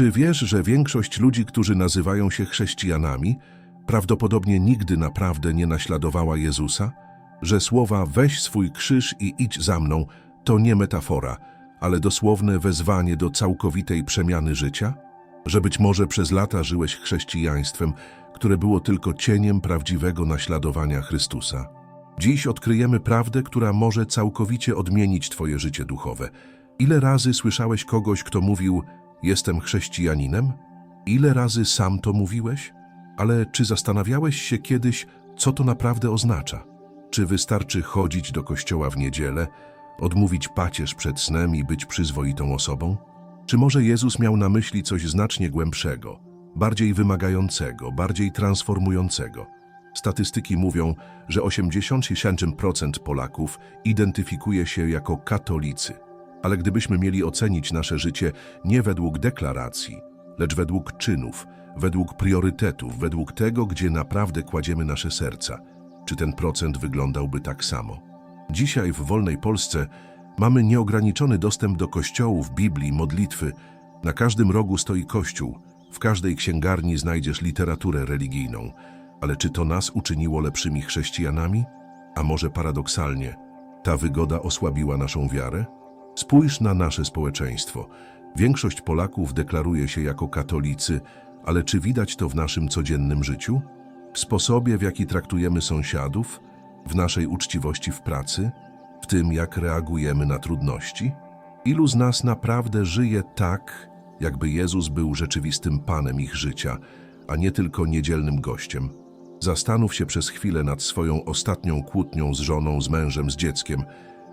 Czy wiesz, że większość ludzi, którzy nazywają się chrześcijanami, prawdopodobnie nigdy naprawdę nie naśladowała Jezusa? Że słowa weź swój krzyż i idź za mną to nie metafora, ale dosłowne wezwanie do całkowitej przemiany życia? Że być może przez lata żyłeś chrześcijaństwem, które było tylko cieniem prawdziwego naśladowania Chrystusa. Dziś odkryjemy prawdę, która może całkowicie odmienić Twoje życie duchowe. Ile razy słyszałeś kogoś, kto mówił: Jestem chrześcijaninem? Ile razy sam to mówiłeś? Ale czy zastanawiałeś się kiedyś, co to naprawdę oznacza? Czy wystarczy chodzić do kościoła w niedzielę, odmówić pacierz przed snem i być przyzwoitą osobą? Czy może Jezus miał na myśli coś znacznie głębszego, bardziej wymagającego, bardziej transformującego? Statystyki mówią, że 80% Polaków identyfikuje się jako katolicy. Ale gdybyśmy mieli ocenić nasze życie nie według deklaracji, lecz według czynów, według priorytetów, według tego, gdzie naprawdę kładziemy nasze serca, czy ten procent wyglądałby tak samo? Dzisiaj w wolnej Polsce mamy nieograniczony dostęp do kościołów, Biblii, modlitwy. Na każdym rogu stoi kościół, w każdej księgarni znajdziesz literaturę religijną. Ale czy to nas uczyniło lepszymi chrześcijanami? A może paradoksalnie, ta wygoda osłabiła naszą wiarę? Spójrz na nasze społeczeństwo. Większość Polaków deklaruje się jako katolicy, ale czy widać to w naszym codziennym życiu? W sposobie, w jaki traktujemy sąsiadów? W naszej uczciwości w pracy? W tym, jak reagujemy na trudności? Ilu z nas naprawdę żyje tak, jakby Jezus był rzeczywistym Panem ich życia, a nie tylko niedzielnym gościem? Zastanów się przez chwilę nad swoją ostatnią kłótnią z żoną, z mężem, z dzieckiem.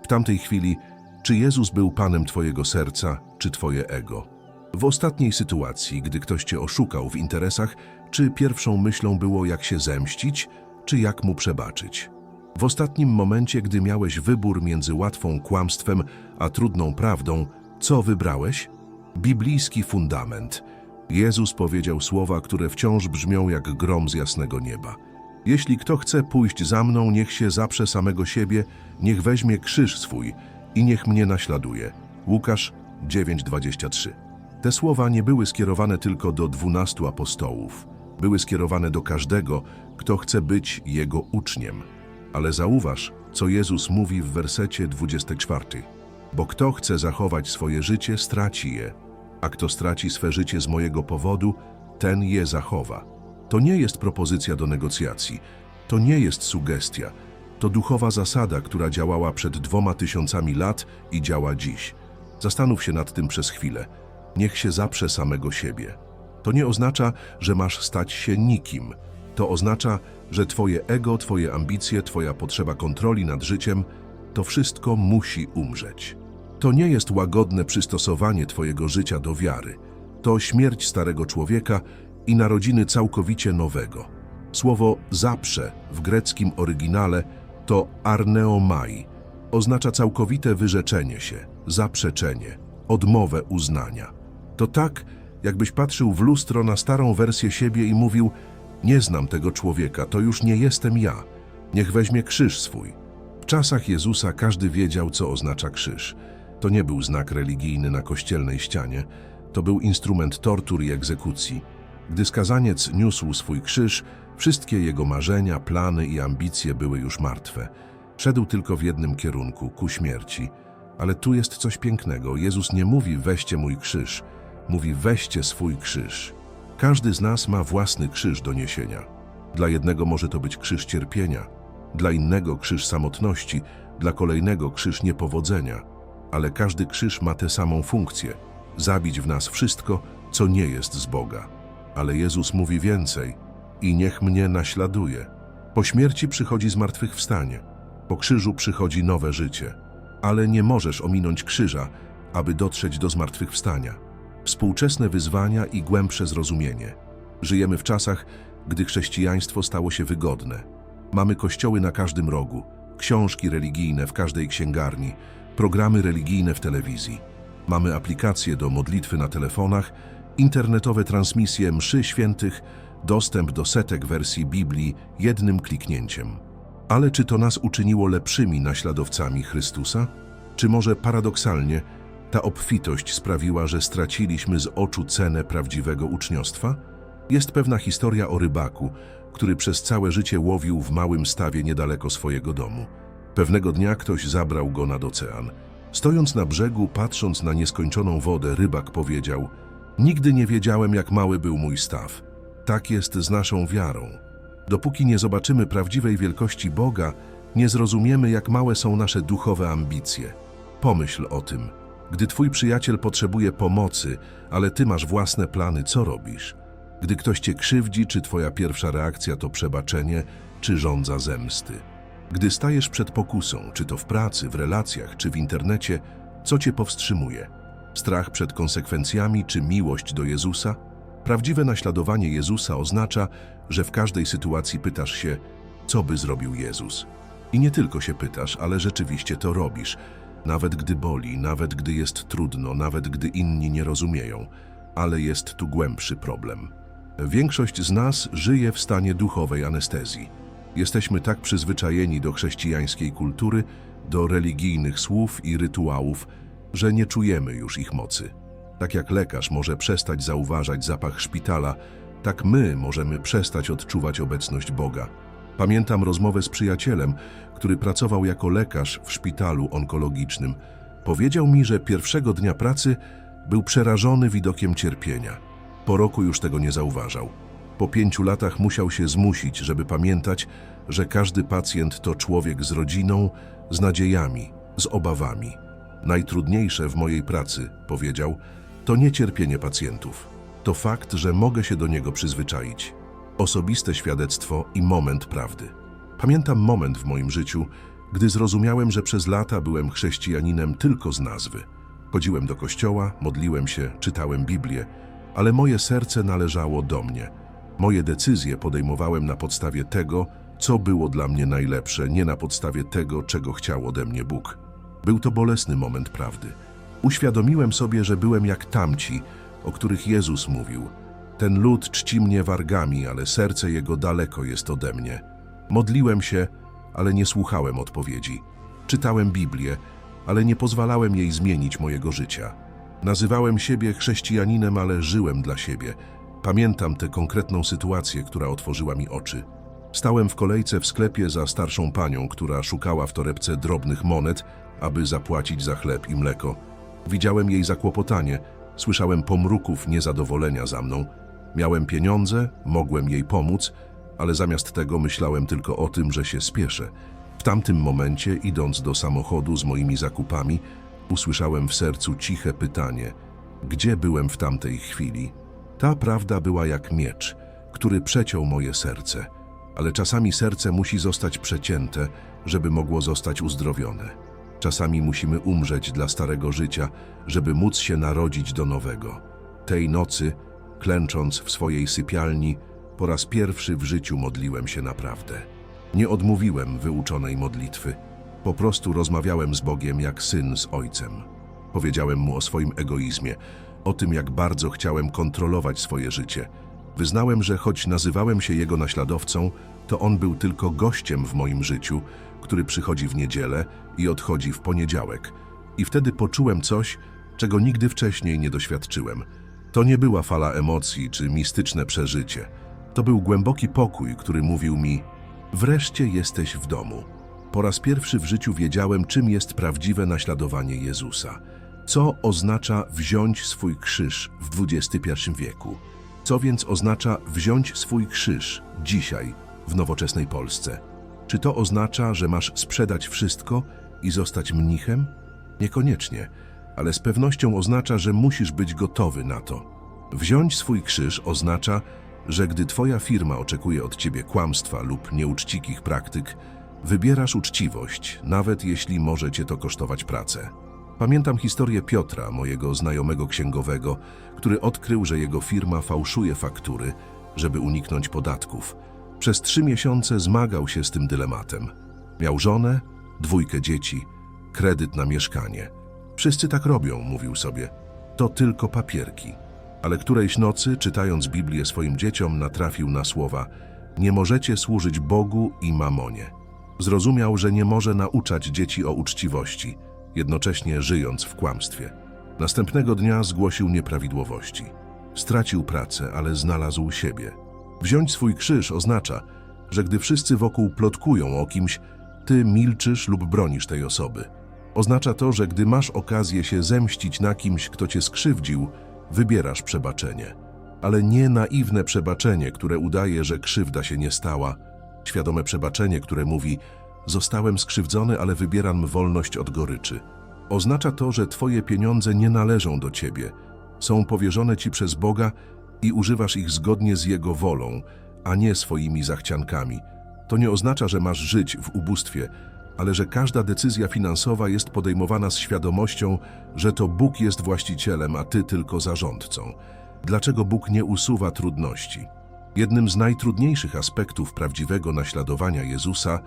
W tamtej chwili, czy Jezus był Panem Twojego serca, czy Twoje ego? W ostatniej sytuacji, gdy ktoś Cię oszukał w interesach, czy pierwszą myślą było jak się zemścić, czy jak mu przebaczyć? W ostatnim momencie, gdy miałeś wybór między łatwą kłamstwem a trudną prawdą, co wybrałeś? Biblijski fundament. Jezus powiedział słowa, które wciąż brzmią jak grom z jasnego nieba. Jeśli kto chce pójść za mną, niech się zaprze samego siebie, niech weźmie krzyż swój i niech mnie naśladuje. Łukasz 9:23. Te słowa nie były skierowane tylko do dwunastu apostołów. Były skierowane do każdego, kto chce być Jego uczniem. Ale zauważ, co Jezus mówi w wersecie 24. Bo kto chce zachować swoje życie, straci je, a kto straci swe życie z mojego powodu, ten je zachowa. To nie jest propozycja do negocjacji, to nie jest sugestia, to duchowa zasada, która działała przed dwoma tysiącami lat i działa dziś. Zastanów się nad tym przez chwilę. Niech się zaprze samego siebie. To nie oznacza, że masz stać się nikim. To oznacza, że twoje ego, twoje ambicje, twoja potrzeba kontroli nad życiem, to wszystko musi umrzeć. To nie jest łagodne przystosowanie twojego życia do wiary. To śmierć starego człowieka i narodziny całkowicie nowego. Słowo zaprze w greckim oryginale to arneomai. Oznacza całkowite wyrzeczenie się, zaprzeczenie, odmowę uznania. To tak, jakbyś patrzył w lustro na starą wersję siebie i mówił nie znam tego człowieka, to już nie jestem ja. Niech weźmie krzyż swój. W czasach Jezusa każdy wiedział, co oznacza krzyż. To nie był znak religijny na kościelnej ścianie, to był instrument tortur i egzekucji. Gdy skazaniec niósł swój krzyż, wszystkie jego marzenia, plany i ambicje były już martwe. Szedł tylko w jednym kierunku, ku śmierci. Ale tu jest coś pięknego. Jezus nie mówi weźcie mój krzyż, mówi weźcie swój krzyż. Każdy z nas ma własny krzyż do niesienia. Dla jednego może to być krzyż cierpienia, dla innego krzyż samotności, dla kolejnego krzyż niepowodzenia. Ale każdy krzyż ma tę samą funkcję zabić w nas wszystko, co nie jest z Boga. Ale Jezus mówi więcej i niech mnie naśladuje. Po śmierci przychodzi zmartwychwstanie, po krzyżu przychodzi nowe życie. Ale nie możesz ominąć krzyża, aby dotrzeć do zmartwychwstania współczesne wyzwania i głębsze zrozumienie. Żyjemy w czasach, gdy chrześcijaństwo stało się wygodne. Mamy kościoły na każdym rogu, książki religijne w każdej księgarni, programy religijne w telewizji. Mamy aplikacje do modlitwy na telefonach, internetowe transmisje mszy świętych, dostęp do setek wersji Biblii jednym kliknięciem. Ale czy to nas uczyniło lepszymi naśladowcami Chrystusa? Czy może paradoksalnie Ta obfitość sprawiła, że straciliśmy z oczu cenę prawdziwego uczniostwa? Jest pewna historia o rybaku, który przez całe życie łowił w małym stawie niedaleko swojego domu. Pewnego dnia ktoś zabrał go nad ocean. Stojąc na brzegu, patrząc na nieskończoną wodę, rybak powiedział: Nigdy nie wiedziałem, jak mały był mój staw. Tak jest z naszą wiarą. Dopóki nie zobaczymy prawdziwej wielkości Boga, nie zrozumiemy, jak małe są nasze duchowe ambicje. Pomyśl o tym. Gdy twój przyjaciel potrzebuje pomocy, ale ty masz własne plany, co robisz? Gdy ktoś cię krzywdzi, czy twoja pierwsza reakcja to przebaczenie, czy żądza zemsty? Gdy stajesz przed pokusą, czy to w pracy, w relacjach, czy w internecie, co cię powstrzymuje? Strach przed konsekwencjami, czy miłość do Jezusa? Prawdziwe naśladowanie Jezusa oznacza, że w każdej sytuacji pytasz się, co by zrobił Jezus. I nie tylko się pytasz, ale rzeczywiście to robisz, nawet gdy boli, nawet gdy jest trudno, nawet gdy inni nie rozumieją. Ale jest tu głębszy problem. Większość z nas żyje w stanie duchowej anestezji. Jesteśmy tak przyzwyczajeni do chrześcijańskiej kultury, do religijnych słów i rytuałów, że nie czujemy już ich mocy. Tak jak lekarz może przestać zauważać zapach szpitala, tak my możemy przestać odczuwać obecność Boga. Pamiętam rozmowę z przyjacielem, który pracował jako lekarz w szpitalu onkologicznym. Powiedział mi, że pierwszego dnia pracy był przerażony widokiem cierpienia. Po roku już tego nie zauważał. Po pięciu latach musiał się zmusić, żeby pamiętać, że każdy pacjent to człowiek z rodziną, z nadziejami, z obawami. Najtrudniejsze w mojej pracy, powiedział, to nie cierpienie pacjentów. To fakt, że mogę się do niego przyzwyczaić. Osobiste świadectwo i moment prawdy. Pamiętam moment w moim życiu, gdy zrozumiałem, że przez lata byłem chrześcijaninem tylko z nazwy. Chodziłem do kościoła, modliłem się, czytałem Biblię, ale moje serce należało do mnie. Moje decyzje podejmowałem na podstawie tego, co było dla mnie najlepsze, nie na podstawie tego, czego chciał ode mnie Bóg. Był to bolesny moment prawdy. Uświadomiłem sobie, że byłem jak tamci, o których Jezus mówił. Ten lud czci mnie wargami, ale serce jego daleko jest ode mnie. Modliłem się, ale nie słuchałem odpowiedzi. Czytałem Biblię, ale nie pozwalałem jej zmienić mojego życia. Nazywałem siebie chrześcijaninem, ale żyłem dla siebie. Pamiętam tę konkretną sytuację, która otworzyła mi oczy. Stałem w kolejce w sklepie za starszą panią, która szukała w torebce drobnych monet, aby zapłacić za chleb i mleko. Widziałem jej zakłopotanie, słyszałem pomruków niezadowolenia za mną. Miałem pieniądze, mogłem jej pomóc, ale zamiast tego myślałem tylko o tym, że się spieszę. W tamtym momencie, idąc do samochodu z moimi zakupami, usłyszałem w sercu ciche pytanie: gdzie byłem w tamtej chwili? Ta prawda była jak miecz, który przeciął moje serce, ale czasami serce musi zostać przecięte, żeby mogło zostać uzdrowione. Czasami musimy umrzeć dla starego życia, żeby móc się narodzić do nowego. Tej nocy, klęcząc w swojej sypialni, po raz pierwszy w życiu modliłem się naprawdę. Nie odmówiłem wyuczonej modlitwy. Po prostu rozmawiałem z Bogiem jak syn z ojcem. Powiedziałem mu o swoim egoizmie, o tym, jak bardzo chciałem kontrolować swoje życie. Wyznałem, że choć nazywałem się jego naśladowcą, to on był tylko gościem w moim życiu, który przychodzi w niedzielę i odchodzi w poniedziałek. I wtedy poczułem coś, czego nigdy wcześniej nie doświadczyłem. To nie była fala emocji czy mistyczne przeżycie. To był głęboki pokój, który mówił mi: Wreszcie jesteś w domu. Po raz pierwszy w życiu wiedziałem, czym jest prawdziwe naśladowanie Jezusa. Co oznacza wziąć swój krzyż w XXI wieku? Co więc oznacza wziąć swój krzyż dzisiaj w nowoczesnej Polsce? Czy to oznacza, że masz sprzedać wszystko i zostać mnichem? Niekoniecznie, ale z pewnością oznacza, że musisz być gotowy na to. Wziąć swój krzyż oznacza, że gdy twoja firma oczekuje od ciebie kłamstwa lub nieuczcikich praktyk, wybierasz uczciwość, nawet jeśli może cię to kosztować pracę. Pamiętam historię Piotra, mojego znajomego księgowego, który odkrył, że jego firma fałszuje faktury, żeby uniknąć podatków. Przez trzy miesiące zmagał się z tym dylematem. Miał żonę, dwójkę dzieci, kredyt na mieszkanie. Wszyscy tak robią, mówił sobie. To tylko papierki. Ale którejś nocy, czytając Biblię swoim dzieciom, natrafił na słowa Nie możecie służyć Bogu i mamonie. Zrozumiał, że nie może nauczać dzieci o uczciwości, jednocześnie żyjąc w kłamstwie. Następnego dnia zgłosił nieprawidłowości. Stracił pracę, ale znalazł siebie. Wziąć swój krzyż oznacza, że gdy wszyscy wokół plotkują o kimś, ty milczysz lub bronisz tej osoby. Oznacza to, że gdy masz okazję się zemścić na kimś, kto cię skrzywdził, wybierasz przebaczenie. Ale nie naiwne przebaczenie, które udaje, że krzywda się nie stała. Świadome przebaczenie, które mówi: Zostałem skrzywdzony, ale wybieram wolność od goryczy. Oznacza to, że twoje pieniądze nie należą do ciebie, są powierzone ci przez Boga i używasz ich zgodnie z Jego wolą, a nie swoimi zachciankami. To nie oznacza, że masz żyć w ubóstwie, ale że każda decyzja finansowa jest podejmowana z świadomością, że to Bóg jest właścicielem, a ty tylko zarządcą. Dlaczego Bóg nie usuwa trudności? Jednym z najtrudniejszych aspektów prawdziwego naśladowania Jezusa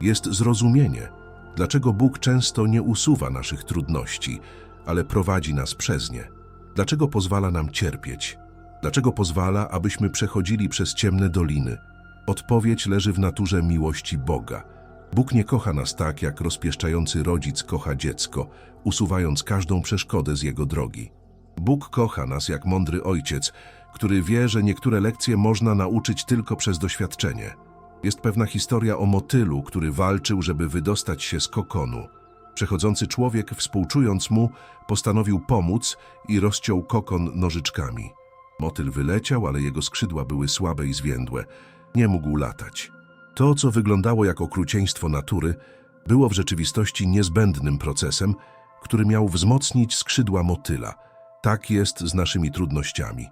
jest zrozumienie, dlaczego Bóg często nie usuwa naszych trudności, ale prowadzi nas przez nie. Dlaczego pozwala nam cierpieć? Dlaczego pozwala, abyśmy przechodzili przez ciemne doliny? Odpowiedź leży w naturze miłości Boga. Bóg nie kocha nas tak, jak rozpieszczający rodzic kocha dziecko, usuwając każdą przeszkodę z jego drogi. Bóg kocha nas jak mądry ojciec, który wie, że niektóre lekcje można nauczyć tylko przez doświadczenie. Jest pewna historia o motylu, który walczył, żeby wydostać się z kokonu. Przechodzący człowiek, współczując mu, postanowił pomóc i rozciął kokon nożyczkami. Motyl wyleciał, ale jego skrzydła były słabe i zwiędłe. Nie mógł latać. To, co wyglądało jak okrucieństwo natury, było w rzeczywistości niezbędnym procesem, który miał wzmocnić skrzydła motyla. Tak jest z naszymi trudnościami.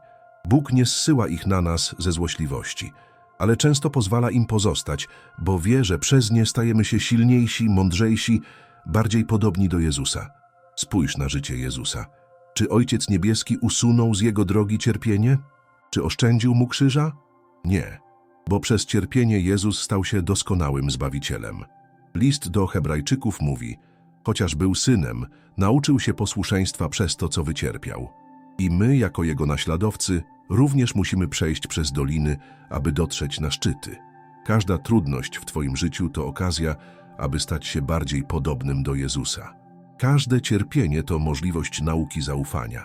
Bóg nie zsyła ich na nas ze złośliwości, ale często pozwala im pozostać, bo wie, że przez nie stajemy się silniejsi, mądrzejsi, bardziej podobni do Jezusa. Spójrz na życie Jezusa. Czy Ojciec Niebieski usunął z jego drogi cierpienie? Czy oszczędził mu krzyża? Nie, bo przez cierpienie Jezus stał się doskonałym Zbawicielem. List do Hebrajczyków mówi, chociaż był synem, nauczył się posłuszeństwa przez to, co wycierpiał. I my, jako jego naśladowcy, również musimy przejść przez doliny, aby dotrzeć na szczyty. Każda trudność w Twoim życiu to okazja, aby stać się bardziej podobnym do Jezusa. Każde cierpienie to możliwość nauki zaufania.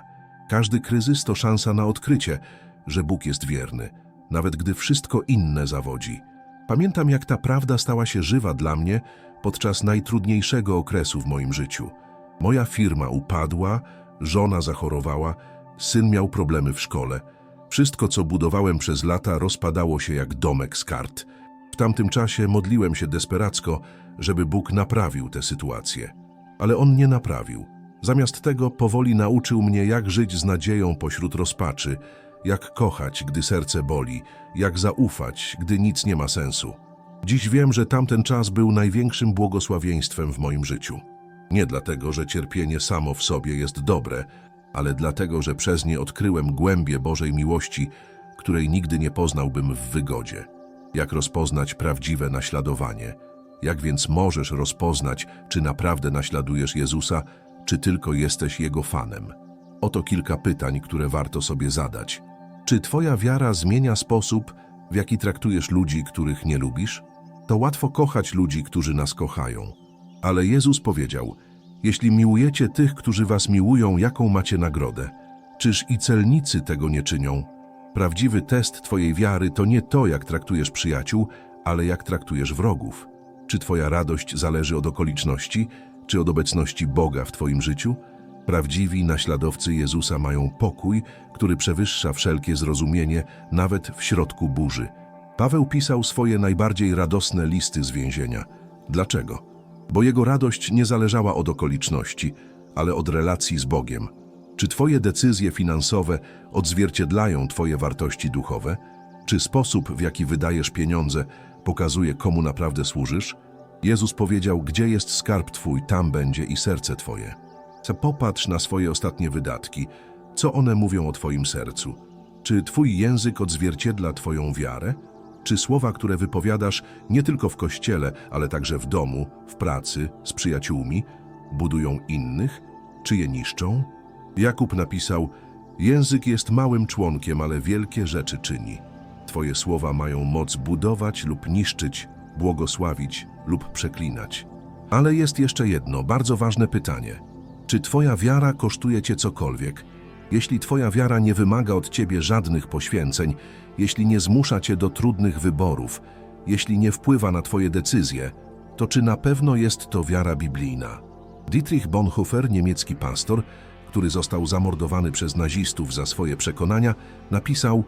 Każdy kryzys to szansa na odkrycie, że Bóg jest wierny, nawet gdy wszystko inne zawodzi. Pamiętam, jak ta prawda stała się żywa dla mnie podczas najtrudniejszego okresu w moim życiu. Moja firma upadła, żona zachorowała, syn miał problemy w szkole. Wszystko, co budowałem przez lata, rozpadało się jak domek z kart. W tamtym czasie modliłem się desperacko, żeby Bóg naprawił tę sytuację. Ale On nie naprawił. Zamiast tego powoli nauczył mnie, jak żyć z nadzieją pośród rozpaczy, jak kochać, gdy serce boli, jak zaufać, gdy nic nie ma sensu. Dziś wiem, że tamten czas był największym błogosławieństwem w moim życiu. Nie dlatego, że cierpienie samo w sobie jest dobre, ale dlatego, że przez nie odkryłem głębię Bożej miłości, której nigdy nie poznałbym w wygodzie. Jak rozpoznać prawdziwe naśladowanie? Jak więc możesz rozpoznać, czy naprawdę naśladujesz Jezusa, czy tylko jesteś Jego fanem? Oto kilka pytań, które warto sobie zadać. Czy Twoja wiara zmienia sposób, w jaki traktujesz ludzi, których nie lubisz? To łatwo kochać ludzi, którzy nas kochają. Ale Jezus powiedział, jeśli miłujecie tych, którzy was miłują, jaką macie nagrodę? Czyż i celnicy tego nie czynią? Prawdziwy test Twojej wiary to nie to, jak traktujesz przyjaciół, ale jak traktujesz wrogów. Czy Twoja radość zależy od okoliczności, czy od obecności Boga w Twoim życiu? Prawdziwi naśladowcy Jezusa mają pokój, który przewyższa wszelkie zrozumienie, nawet w środku burzy. Paweł pisał swoje najbardziej radosne listy z więzienia. Dlaczego? Bo jego radość nie zależała od okoliczności, ale od relacji z Bogiem. Czy Twoje decyzje finansowe odzwierciedlają Twoje wartości duchowe? Czy sposób, w jaki wydajesz pieniądze, pokazuje, komu naprawdę służysz? Jezus powiedział, gdzie jest skarb Twój, tam będzie i serce Twoje. Popatrz na swoje ostatnie wydatki. Co one mówią o Twoim sercu? Czy Twój język odzwierciedla Twoją wiarę? Czy słowa, które wypowiadasz nie tylko w kościele, ale także w domu, w pracy, z przyjaciółmi, budują innych, czy je niszczą? Jakub napisał: Język jest małym członkiem, ale wielkie rzeczy czyni. Twoje słowa mają moc budować lub niszczyć, błogosławić lub przeklinać. Ale jest jeszcze jedno bardzo ważne pytanie. Czy Twoja wiara kosztuje Cię cokolwiek? Jeśli Twoja wiara nie wymaga od Ciebie żadnych poświęceń, jeśli nie zmusza Cię do trudnych wyborów, jeśli nie wpływa na Twoje decyzje, to czy na pewno jest to wiara biblijna? Dietrich Bonhoeffer, niemiecki pastor, który został zamordowany przez nazistów za swoje przekonania, napisał: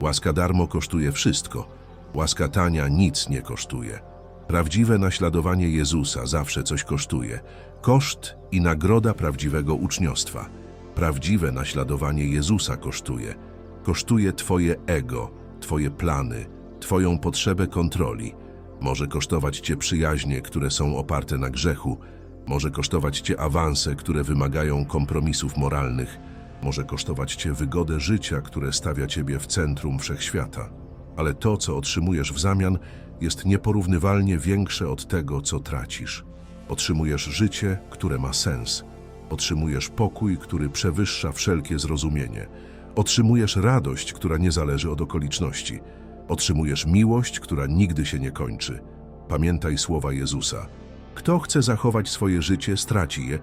Łaska darmo kosztuje wszystko, łaska tania nic nie kosztuje. Prawdziwe naśladowanie Jezusa zawsze coś kosztuje. Koszt i nagroda prawdziwego uczniostwa. Prawdziwe naśladowanie Jezusa kosztuje. Kosztuje Twoje ego, Twoje plany, Twoją potrzebę kontroli. Może kosztować Cię przyjaźnie, które są oparte na grzechu. Może kosztować Cię awanse, które wymagają kompromisów moralnych. Może kosztować Cię wygodę życia, które stawia Ciebie w centrum wszechświata. Ale to, co otrzymujesz w zamian, jest nieporównywalnie większe od tego, co tracisz. Otrzymujesz życie, które ma sens. Otrzymujesz pokój, który przewyższa wszelkie zrozumienie. Otrzymujesz radość, która nie zależy od okoliczności. Otrzymujesz miłość, która nigdy się nie kończy. Pamiętaj słowa Jezusa. Kto chce zachować swoje życie, straci je,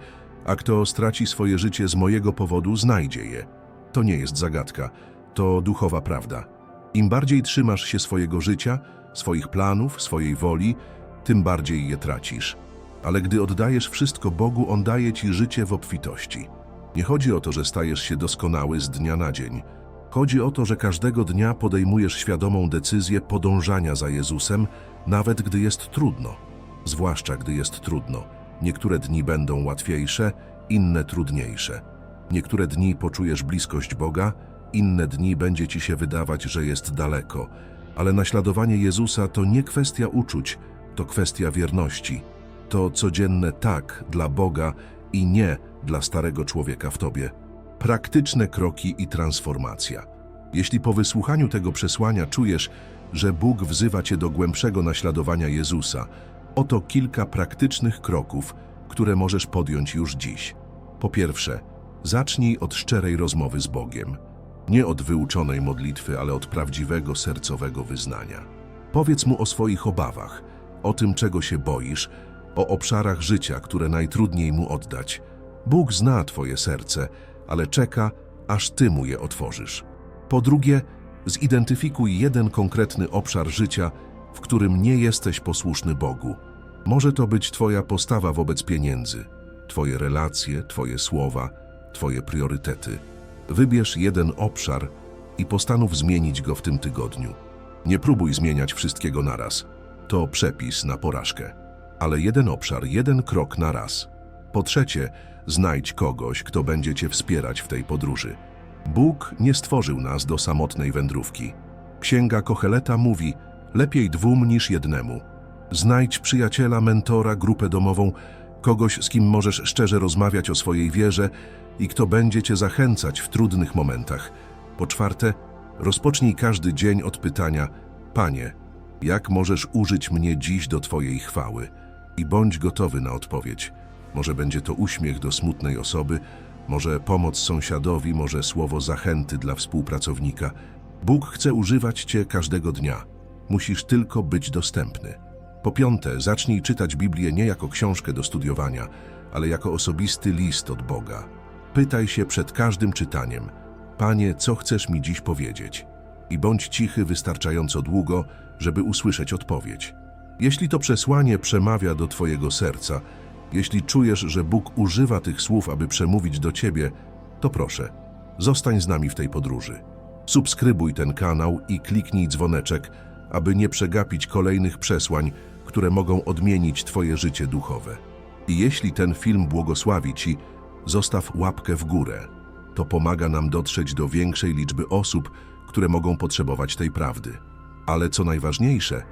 a kto straci swoje życie z mojego powodu, znajdzie je. To nie jest zagadka, to duchowa prawda. Im bardziej trzymasz się swojego życia, swoich planów, swojej woli, tym bardziej je tracisz. Ale gdy oddajesz wszystko Bogu, On daje ci życie w obfitości. Nie chodzi o to, że stajesz się doskonały z dnia na dzień. Chodzi o to, że każdego dnia podejmujesz świadomą decyzję podążania za Jezusem, nawet gdy jest trudno. Zwłaszcza gdy jest trudno. Niektóre dni będą łatwiejsze, inne trudniejsze. Niektóre dni poczujesz bliskość Boga, inne dni będzie ci się wydawać, że jest daleko. Ale naśladowanie Jezusa to nie kwestia uczuć, to kwestia wierności. To codzienne tak dla Boga i nie dla starego człowieka w tobie. Praktyczne kroki i transformacja. Jeśli po wysłuchaniu tego przesłania czujesz, że Bóg wzywa cię do głębszego naśladowania Jezusa, oto kilka praktycznych kroków, które możesz podjąć już dziś. Po pierwsze, zacznij od szczerej rozmowy z Bogiem. Nie od wyuczonej modlitwy, ale od prawdziwego sercowego wyznania. Powiedz mu o swoich obawach, o tym, czego się boisz, o obszarach życia, które najtrudniej mu oddać. Bóg zna Twoje serce, ale czeka, aż Ty mu je otworzysz. Po drugie, zidentyfikuj jeden konkretny obszar życia, w którym nie jesteś posłuszny Bogu. Może to być Twoja postawa wobec pieniędzy, Twoje relacje, Twoje słowa, Twoje priorytety. Wybierz jeden obszar i postanów zmienić go w tym tygodniu. Nie próbuj zmieniać wszystkiego naraz. To przepis na porażkę. Ale jeden obszar, jeden krok na raz. Po trzecie, znajdź kogoś, kto będzie Cię wspierać w tej podróży. Bóg nie stworzył nas do samotnej wędrówki. Księga Kocheleta mówi, lepiej dwóm niż jednemu. Znajdź przyjaciela, mentora, grupę domową, kogoś, z kim możesz szczerze rozmawiać o swojej wierze i kto będzie Cię zachęcać w trudnych momentach. Po czwarte, rozpocznij każdy dzień od pytania, Panie, jak możesz użyć mnie dziś do Twojej chwały? I bądź gotowy na odpowiedź. Może będzie to uśmiech do smutnej osoby, może pomoc sąsiadowi, może słowo zachęty dla współpracownika. Bóg chce używać Cię każdego dnia. Musisz tylko być dostępny. Po piąte, zacznij czytać Biblię nie jako książkę do studiowania, ale jako osobisty list od Boga. Pytaj się przed każdym czytaniem, Panie, co chcesz mi dziś powiedzieć? I bądź cichy wystarczająco długo, żeby usłyszeć odpowiedź. Jeśli to przesłanie przemawia do Twojego serca, jeśli czujesz, że Bóg używa tych słów, aby przemówić do Ciebie, to proszę, zostań z nami w tej podróży. Subskrybuj ten kanał i kliknij dzwoneczek, aby nie przegapić kolejnych przesłań, które mogą odmienić Twoje życie duchowe. I jeśli ten film błogosławi Ci, zostaw łapkę w górę. To pomaga nam dotrzeć do większej liczby osób, które mogą potrzebować tej prawdy. Ale co najważniejsze,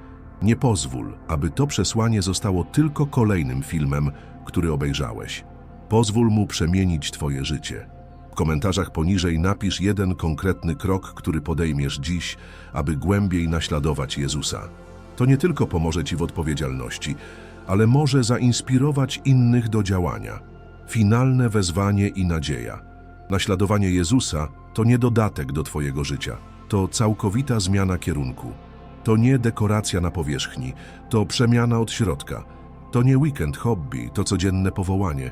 nie pozwól, aby to przesłanie zostało tylko kolejnym filmem, który obejrzałeś. Pozwól mu przemienić Twoje życie. Komentarzach poniżej napisz jeden konkretny krok, który podejmiesz dziś, aby głębiej naśladować Jezusa. To nie tylko pomoże Ci w odpowiedzialności, ale może zainspirować innych do działania. Finalne wezwanie i nadzieja. Naśladowanie Jezusa to nie dodatek do Twojego życia, to całkowita zmiana kierunku. To nie dekoracja na powierzchni, to przemiana od środka. To nie weekend hobby, to codzienne powołanie.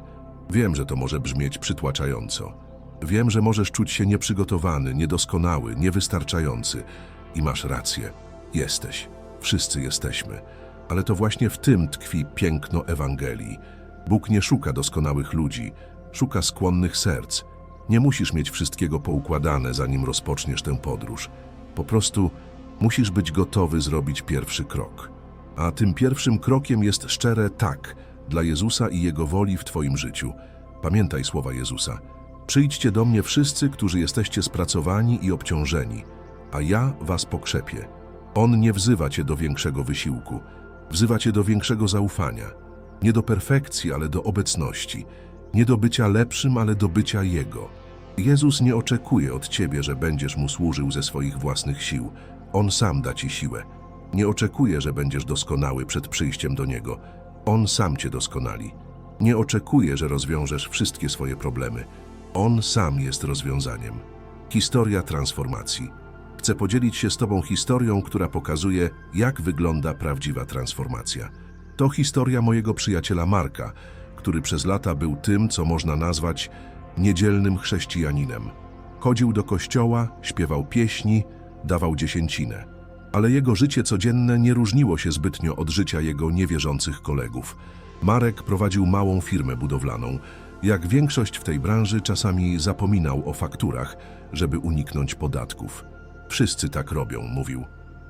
Wiem, że to może brzmieć przytłaczająco. Wiem, że możesz czuć się nieprzygotowany, niedoskonały, niewystarczający. I masz rację. Jesteś. Wszyscy jesteśmy. Ale to właśnie w tym tkwi piękno Ewangelii. Bóg nie szuka doskonałych ludzi, szuka skłonnych serc. Nie musisz mieć wszystkiego poukładane, zanim rozpoczniesz tę podróż. Po prostu musisz być gotowy zrobić pierwszy krok. A tym pierwszym krokiem jest szczere tak dla Jezusa i Jego woli w Twoim życiu. Pamiętaj słowa Jezusa. Przyjdźcie do mnie wszyscy, którzy jesteście spracowani i obciążeni, a ja was pokrzepię. On nie wzywa cię do większego wysiłku, wzywa cię do większego zaufania. Nie do perfekcji, ale do obecności. Nie do bycia lepszym, ale do bycia Jego. Jezus nie oczekuje od ciebie, że będziesz Mu służył ze swoich własnych sił. On sam da ci siłę. Nie oczekuje, że będziesz doskonały przed przyjściem do Niego. On sam cię doskonali. Nie oczekuje, że rozwiążesz wszystkie swoje problemy. On sam jest rozwiązaniem. Historia transformacji. Chcę podzielić się z Tobą historią, która pokazuje, jak wygląda prawdziwa transformacja. To historia mojego przyjaciela Marka, który przez lata był tym, co można nazwać niedzielnym chrześcijaninem. Chodził do kościoła, śpiewał pieśni, dawał dziesięcinę. Ale jego życie codzienne nie różniło się zbytnio od życia jego niewierzących kolegów. Marek prowadził małą firmę budowlaną. Jak większość w tej branży czasami zapominał o fakturach, żeby uniknąć podatków. Wszyscy tak robią, mówił.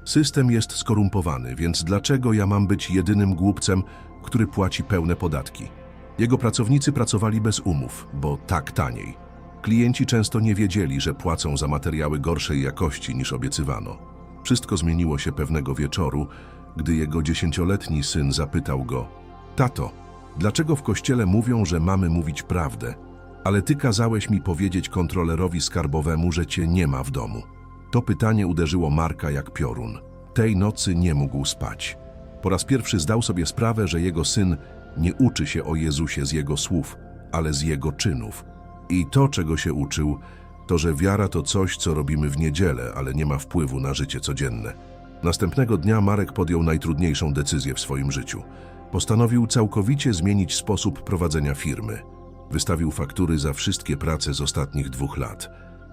System jest skorumpowany, więc dlaczego ja mam być jedynym głupcem, który płaci pełne podatki? Jego pracownicy pracowali bez umów, bo tak taniej. Klienci często nie wiedzieli, że płacą za materiały gorszej jakości niż obiecywano. Wszystko zmieniło się pewnego wieczoru, gdy jego dziesięcioletni syn zapytał go: Tato, dlaczego w kościele mówią, że mamy mówić prawdę, ale ty kazałeś mi powiedzieć kontrolerowi skarbowemu, że cię nie ma w domu? To pytanie uderzyło Marka jak piorun. Tej nocy nie mógł spać. Po raz pierwszy zdał sobie sprawę, że jego syn nie uczy się o Jezusie z jego słów, ale z jego czynów. I to, czego się uczył, to, że wiara to coś, co robimy w niedzielę, ale nie ma wpływu na życie codzienne. Następnego dnia Marek podjął najtrudniejszą decyzję w swoim życiu. Postanowił całkowicie zmienić sposób prowadzenia firmy. Wystawił faktury za wszystkie prace z ostatnich dwóch lat.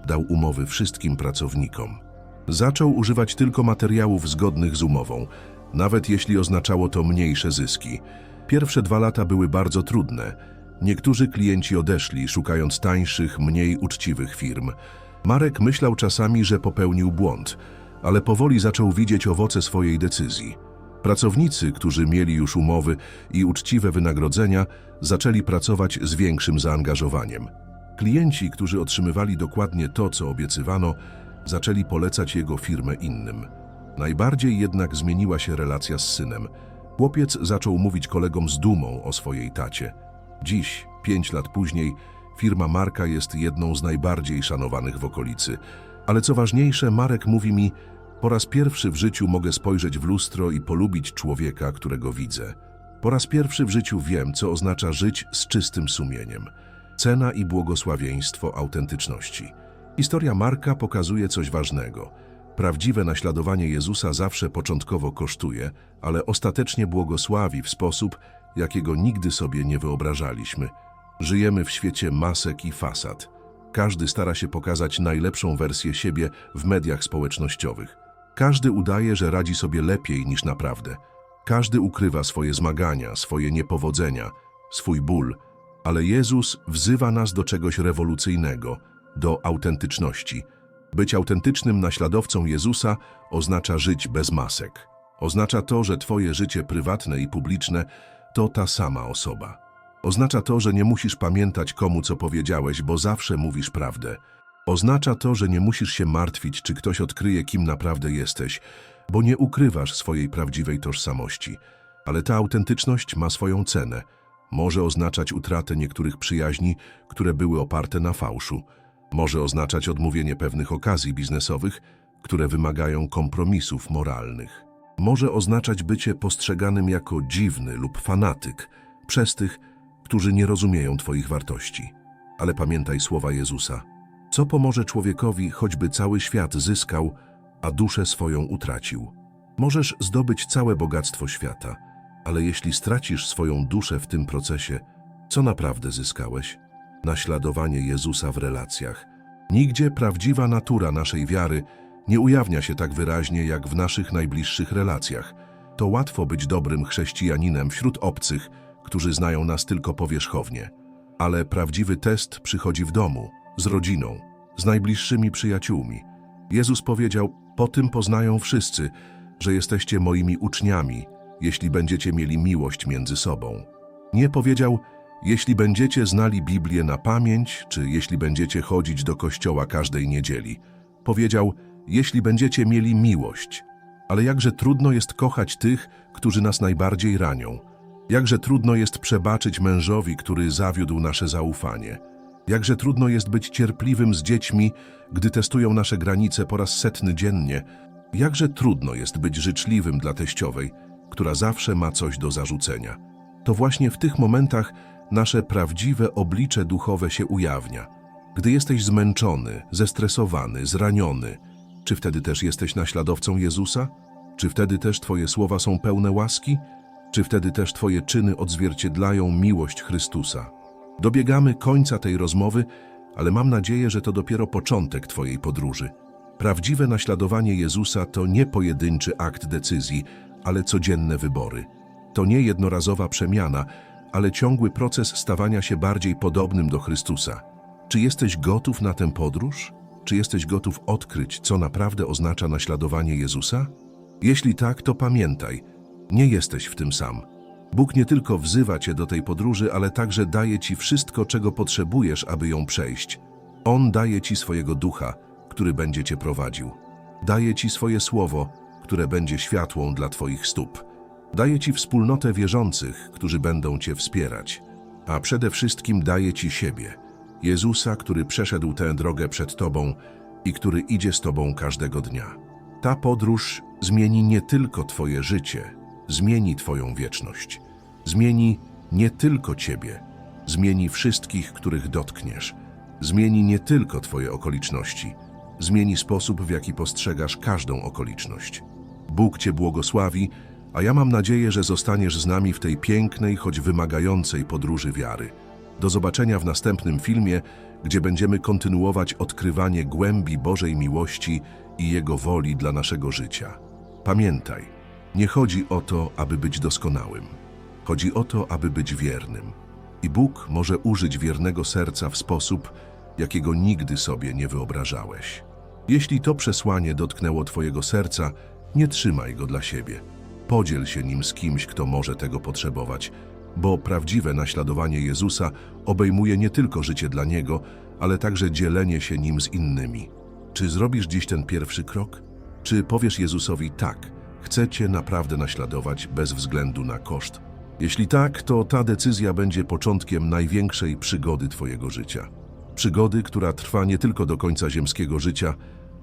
Dał umowy wszystkim pracownikom. Zaczął używać tylko materiałów zgodnych z umową, nawet jeśli oznaczało to mniejsze zyski. Pierwsze dwa lata były bardzo trudne. Niektórzy klienci odeszli, szukając tańszych, mniej uczciwych firm. Marek myślał czasami, że popełnił błąd, ale powoli zaczął widzieć owoce swojej decyzji. Pracownicy, którzy mieli już umowy i uczciwe wynagrodzenia, zaczęli pracować z większym zaangażowaniem. Klienci, którzy otrzymywali dokładnie to, co obiecywano, zaczęli polecać jego firmę innym. Najbardziej jednak zmieniła się relacja z synem. Chłopiec zaczął mówić kolegom z dumą o swojej tacie. Dziś, pięć lat później, firma Marka jest jedną z najbardziej szanowanych w okolicy. Ale co ważniejsze, Marek mówi mi, po raz pierwszy w życiu mogę spojrzeć w lustro i polubić człowieka, którego widzę. Po raz pierwszy w życiu wiem, co oznacza żyć z czystym sumieniem. Cena i błogosławieństwo autentyczności. Historia Marka pokazuje coś ważnego. Prawdziwe naśladowanie Jezusa zawsze początkowo kosztuje, ale ostatecznie błogosławi w sposób, jakiego nigdy sobie nie wyobrażaliśmy. Żyjemy w świecie masek i fasad. Każdy stara się pokazać najlepszą wersję siebie w mediach społecznościowych. Każdy udaje, że radzi sobie lepiej niż naprawdę. Każdy ukrywa swoje zmagania, swoje niepowodzenia, swój ból, ale Jezus wzywa nas do czegoś rewolucyjnego, do autentyczności. Być autentycznym naśladowcą Jezusa oznacza żyć bez masek. Oznacza to, że Twoje życie prywatne i publiczne to ta sama osoba. Oznacza to, że nie musisz pamiętać komu co powiedziałeś, bo zawsze mówisz prawdę. Oznacza to, że nie musisz się martwić, czy ktoś odkryje, kim naprawdę jesteś, bo nie ukrywasz swojej prawdziwej tożsamości. Ale ta autentyczność ma swoją cenę. Może oznaczać utratę niektórych przyjaźni, które były oparte na fałszu. Może oznaczać odmówienie pewnych okazji biznesowych, które wymagają kompromisów moralnych. Może oznaczać bycie postrzeganym jako dziwny lub fanatyk przez tych, którzy nie rozumieją Twoich wartości. Ale pamiętaj słowa Jezusa. Co pomoże człowiekowi, choćby cały świat zyskał, a duszę swoją utracił? Możesz zdobyć całe bogactwo świata, ale jeśli stracisz swoją duszę w tym procesie, Co naprawdę zyskałeś? Naśladowanie Jezusa w relacjach. Nigdzie prawdziwa natura naszej wiary nie ujawnia się tak wyraźnie jak w naszych najbliższych relacjach. To łatwo być dobrym chrześcijaninem wśród obcych, którzy znają nas tylko powierzchownie. Ale prawdziwy test przychodzi w domu, z rodziną, z najbliższymi przyjaciółmi. Jezus powiedział: Po tym poznają wszyscy, że jesteście moimi uczniami, jeśli będziecie mieli miłość między sobą. Nie powiedział: Jeśli będziecie znali Biblię na pamięć, czy jeśli będziecie chodzić do kościoła każdej niedzieli. Powiedział: Jeśli będziecie mieli miłość. Ale jakże trudno jest kochać tych, którzy nas najbardziej ranią. Jakże trudno jest przebaczyć mężowi, który zawiódł nasze zaufanie. Jakże trudno jest być cierpliwym z dziećmi, gdy testują nasze granice po raz setny dziennie. Jakże trudno jest być życzliwym dla teściowej, która zawsze ma coś do zarzucenia. To właśnie w tych momentach nasze prawdziwe oblicze duchowe się ujawnia. Gdy jesteś zmęczony, zestresowany, zraniony, czy wtedy też jesteś naśladowcą Jezusa? Czy wtedy też Twoje słowa są pełne łaski? Czy wtedy też Twoje czyny odzwierciedlają miłość Chrystusa? Dobiegamy końca tej rozmowy, ale mam nadzieję, że to dopiero początek Twojej podróży. Prawdziwe naśladowanie Jezusa to nie pojedynczy akt decyzji, ale codzienne wybory. To nie jednorazowa przemiana, ale ciągły proces stawania się bardziej podobnym do Chrystusa. Czy jesteś gotów na tę podróż? Czy jesteś gotów odkryć, co naprawdę oznacza naśladowanie Jezusa? Jeśli tak, to pamiętaj, nie jesteś w tym sam. Bóg nie tylko wzywa cię do tej podróży, ale także daje ci wszystko, czego potrzebujesz, aby ją przejść. On daje ci swojego ducha, który będzie cię prowadził. Daje ci swoje słowo, które będzie światłą dla twoich stóp. Daje ci wspólnotę wierzących, którzy będą cię wspierać. A przede wszystkim daje ci siebie, Jezusa, który przeszedł tę drogę przed tobą i który idzie z tobą każdego dnia. Ta podróż zmieni nie tylko twoje życie, zmieni twoją wieczność. Zmieni nie tylko ciebie, zmieni wszystkich, których dotkniesz. Zmieni nie tylko twoje okoliczności, zmieni sposób, w jaki postrzegasz każdą okoliczność. Bóg cię błogosławi, a ja mam nadzieję, że zostaniesz z nami w tej pięknej, choć wymagającej podróży wiary. Do zobaczenia w następnym filmie, gdzie będziemy kontynuować odkrywanie głębi Bożej miłości i Jego woli dla naszego życia. Pamiętaj, nie chodzi o to, aby być doskonałym. Chodzi o to, aby być wiernym. I Bóg może użyć wiernego serca w sposób, jakiego nigdy sobie nie wyobrażałeś. Jeśli to przesłanie dotknęło Twojego serca, nie trzymaj go dla siebie. Podziel się nim z kimś, kto może tego potrzebować, bo prawdziwe naśladowanie Jezusa obejmuje nie tylko życie dla Niego, ale także dzielenie się nim z innymi. Czy zrobisz dziś ten pierwszy krok? Czy powiesz Jezusowi tak, chcę Cię naprawdę naśladować bez względu na koszt? Jeśli tak, to ta decyzja będzie początkiem największej przygody Twojego życia. Przygody, która trwa nie tylko do końca ziemskiego życia,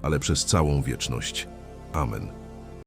ale przez całą wieczność. Amen.